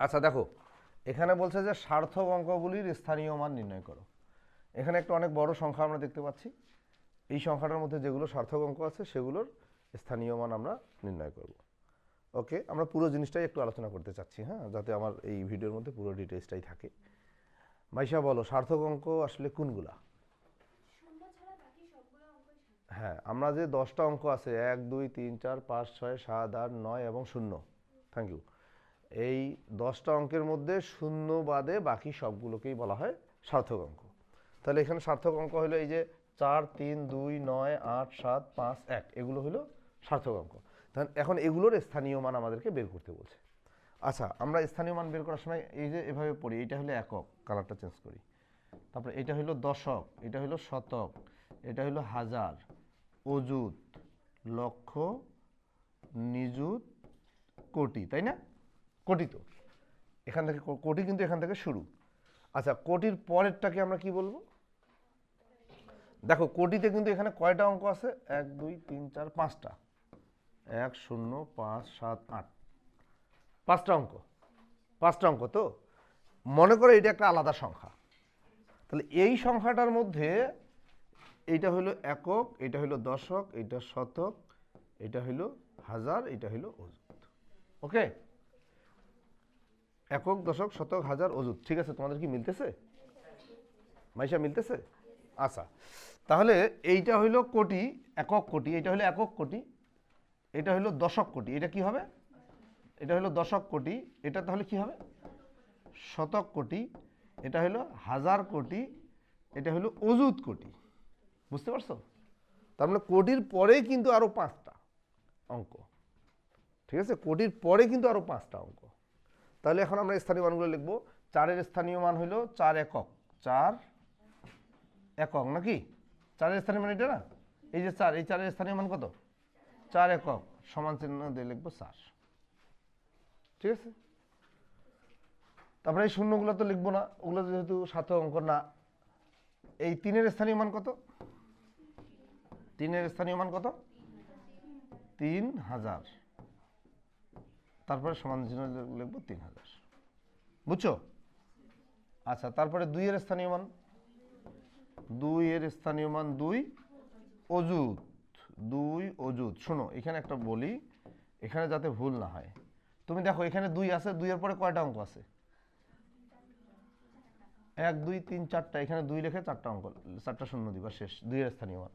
আচ্ছা দেখো, এখানে বলছে যে সার্থক অঙ্কগুলির স্থানীয় মান নির্ণয় করো। এখানে একটা অনেক বড় সংখ্যা আমরা দেখতে পাচ্ছি। এই সংখ্যাটার মধ্যে যেগুলো সার্থক অঙ্ক আছে, সেগুলোর স্থানীয় মান আমরা নির্ণয় করব। ওকে, আমরা পুরো জিনিসটাই একটু আলোচনা করতে চাচ্ছি হ্যাঁ যাতে আমার এই ভিডিওর মধ্যে পুরো ডিটেলসটাই থাকে। মাইশা, বলো সার্থক অঙ্ক আসলে কোনগুলা। হ্যাঁ আমরা যে দশটা অঙ্ক আছে, এক, দুই, তিন, চার, পাঁচ, ছয়, সাত, আট, নয় এবং শূন্য। থ্যাংক ইউ এই দশটা অঙ্কের মধ্যে শূন্য বাদে বাকি সবগুলোকেই বলা হয় সার্থক অঙ্ক। তাহলে এখানে সার্থক অঙ্ক হলো এই যে চার, তিন, দুই, নয়, আট, সাত, পাঁচ, এক, এগুলো হলো সার্থক অঙ্ক। তাহলে এখন এগুলোর স্থানীয় মান আমাদেরকে বের করতে বলছে। আচ্ছা আমরা স্থানীয় মান বের করার সময় এই যে এভাবে পড়ি এটা হলো একক, কালারটা চেঞ্জ করি। তারপরে এটা হলো দশক, এটা হলো শতক, এটা হলো হাজার, অযুত, লক্ষ, নিযুত, কোটি, তাই না? কোটি তো এখান থেকে কোটি কিন্তু এখান থেকে শুরু। আচ্ছা কোটির পরেরটাকে আমরা কি বলব? দেখো, কোটিতে কিন্তু এখানে কয়টা অঙ্ক আছে? এক, দুই, তিন, চার, পাঁচটা। এক, শূন্য, পাঁচ, সাত, আট। পাঁচটা অঙ্ক। পাঁচটা অঙ্ক তো? মনে করো এটা একটা আলাদা সংখ্যা। তাহলে এই সংখ্যাটার মধ্যে এইটা হলো একক, এটা হলো দশক, এটা শতক, এটা হলো হাজার, এটা হলো ওকে? একক দশক, শতক, হাজার অযুত। ঠিক আছে, তোমাদের কি মিলতেছে? মাইশা, মিলতেছে? আচ্ছা তাহলে এইটা হইল কোটি, একক কোটি, এটা হলো একক কোটি, এটা হলো দশক কোটি, এটা কি হবে? এটা হলো দশক কোটি, এটা তাহলে কি হবে? শতক কোটি, এটা হলো হাজার কোটি, এটা হলো অযুত কোটি। বুঝতে পারছ? তার মানে কোটির পরেই কিন্তু আরও পাঁচটা অঙ্ক। ঠিক আছে? কোটির পরে কিন্তু আরও পাঁচটা অঙ্ক। তাহলে এখন আমরা স্থানীয় মানগুলো লিখব। চারের স্থানীয় মান হলো চার একক। চার একক নাকি? চারের স্থানীয় মান এটা না? এই যে চার, এই চারের স্থানীয় মান কত? চার একক সমান চিহ্ন দিয়ে লিখব চার। ঠিক আছে? তারপরে এই শূন্যগুলো তো লিখব না, ওগুলো যেহেতু সাত অঙ্ক না, এই তিনের স্থানীয় মান কত? তিনের স্থানীয় মান কত? তিন হাজার। তারপরে সমান চিহ্ন লিখব তিন হাজার। বুঝছ? আচ্ছা তারপরে দুইয়ের স্থানীয় মান। দুই এর স্থানীয় মান দুই, অযুত। দুই, অযুত। শোনো, এখানে একটা বলি, এখানে যাতে ভুল না হয়। তুমি দেখো, এখানে দুই আছে, দুইয়ের পরে কয়টা অঙ্ক আছে? এক, দুই, তিন, চারটা, এখানে দুই লেখে চারটা অঙ্ক, চারটা শূন্য দিবা, শেষ। দুইয়ের স্থানীয় মান।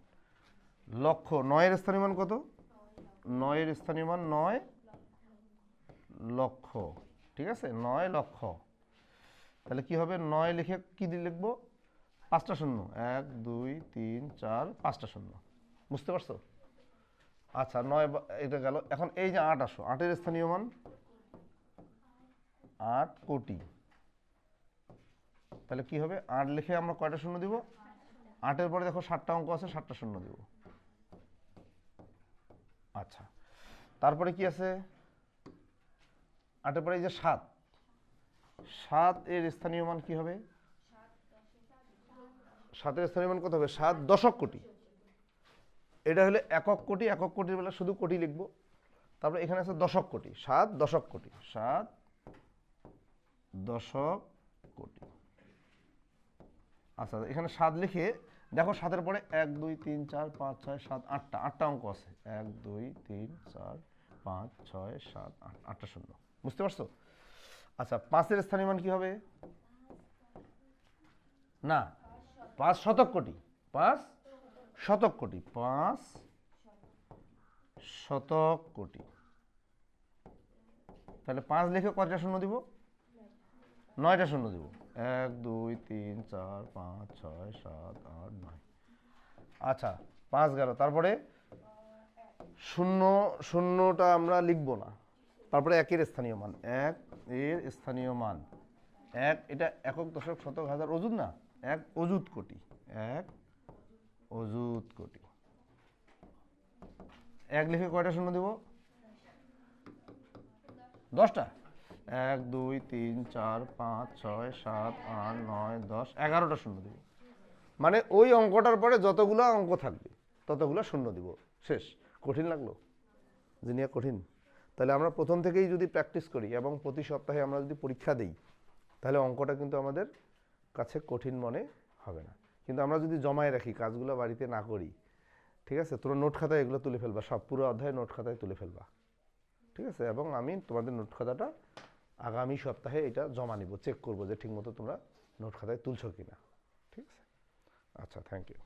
লক্ষ নয়ের স্থানীয় মান কত? নয়ের স্থানীয় মান নয় লক্ষ ঠিক আছে? নয় লক্ষ তাহলে কি হবে? নয় লিখে কি দিয়ে লিখব? পাঁচটা শূন্য। এক, দুই, তিন, চার, পাঁচটা শূন্য। বুঝতে পারছ? আচ্ছা নয় এটা গেল। এখন এই যে আট আসো, আটের স্থানীয় মান? আট কোটি। তাহলে কি হবে? আট লিখে আমরা কয়টা শূন্য দিব? আটের পরে দেখো সাতটা অঙ্ক আছে, সাতটা শূন্য দিব। আচ্ছা। তারপরে কি আছে? আটের পরে যে সাত। সাত এর স্থানীয় মান কি হবে? সাতের স্থানীয় মান কত হবে? সাত দশক কোটি। এটা হলে একক কোটি, একক কোটির বেলা শুধু কোটি লিখব। তারপরে এখানে আছে দশক কোটি। সাত দশক কোটি। সাত দশক কোটি। আচ্ছা এখানে সাত লিখে দেখো সাতের পরে এক, দুই, তিন, চার, পাঁচ, ছয়, সাত, আটটা। আটটা অঙ্ক আছে। এক, দুই, তিন, চার, পাঁচ, ছয়, সাত, আট। আটটা শূন্য। বুঝতে পারছ? আচ্ছা পাঁচের স্থানীয় মান কি হবে? না, পাঁচ শতক কোটি, পাঁচ শতক কোটি, পাঁচ শতক কোটি। তাহলে পাঁচ লিখে কয়টা শূন্য দিব? নয়টা শূন্য দিব। এক, দুই, তিন, চার, পাঁচ, ছয়, সাত, আট, নয়। আচ্ছা পাঁচ গেল। তারপরে শূন্য, শূন্যটা আমরা লিখব না। তারপরে একের স্থানীয় মান। এক এর স্থানীয় মান। এক, এটা একক দশক শতক হাজার অজুত না? এক অজুত কোটি। এক অজুত কোটি। এক লিখে কয়টা শূন্য দিব? দশটা। এক, দুই, তিন, চার, পাঁচ, ছয়, সাত, আট, নয়, দশ, এগারোটা শূন্য দিব। মানে ওই অঙ্কটার পরে যতগুলো অঙ্ক থাকবে, ততগুলো শূন্য দিব। শেষ। কঠিন লাগল? জিনিয়া, কঠিন? তাহলে আমরা প্রথম থেকেই যদি প্র্যাকটিস করি এবং প্রতি সপ্তাহে আমরা যদি পরীক্ষা দিই, তাহলে অঙ্কটা কিন্তু আমাদের কাছে কঠিন মনে হবে না। কিন্তু আমরা যদি জমায় রাখি, কাজগুলো বাড়িতে না করি, ঠিক আছে? তোমরা নোট খাতায় এগুলো তুলে ফেলবা, সব পুরো অধ্যায় নোট খাতায় তুলে ফেলবা, ঠিক আছে? এবং আমি তোমাদের নোট খাতাটা আগামী সপ্তাহে এটা জমা নিব চেক করব যে ঠিকমতো তোমরা নোট খাতায় তুলছো কিনা, ঠিক আছে? আচ্ছা থ্যাংক ইউ